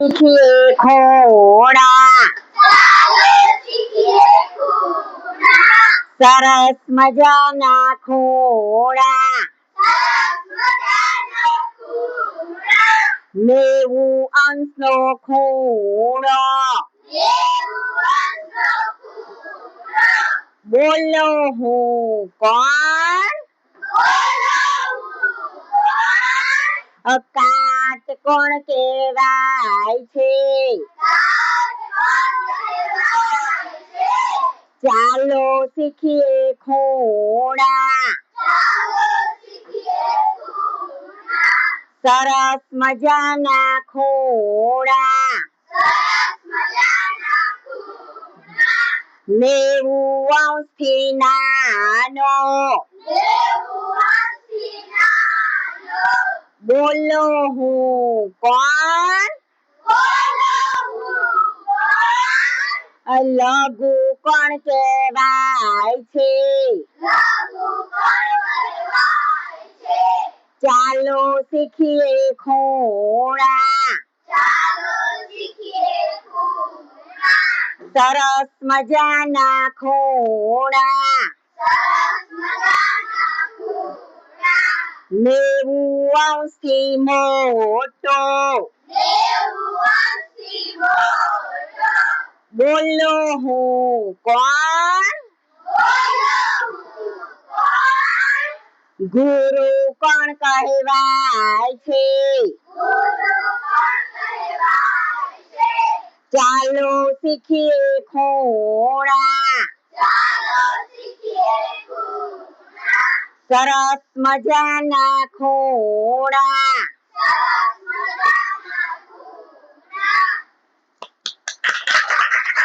શીખીએ ખોડા સરસ મજાના ખોડા નેવું અંશનો ખોડો બોલો હું કોણ અકાટ કોણ કેવાય છે? ચાલો શીખીએ ખોડા સરસ મજાના ખોડા નેવું અંશથી નાનો. બોલો હું કોણ? લઘુ કોણ કહેવાય છે? ચાલો શીખીએ ખોડા સરસ મજાના ખોડા નેવું અંશથી મોટો. બોલો હું કોણ? ગુરુ કોણ કહેવાય છે? ચાલો શીખીએ ખોડા સરસ મજાના ખોડા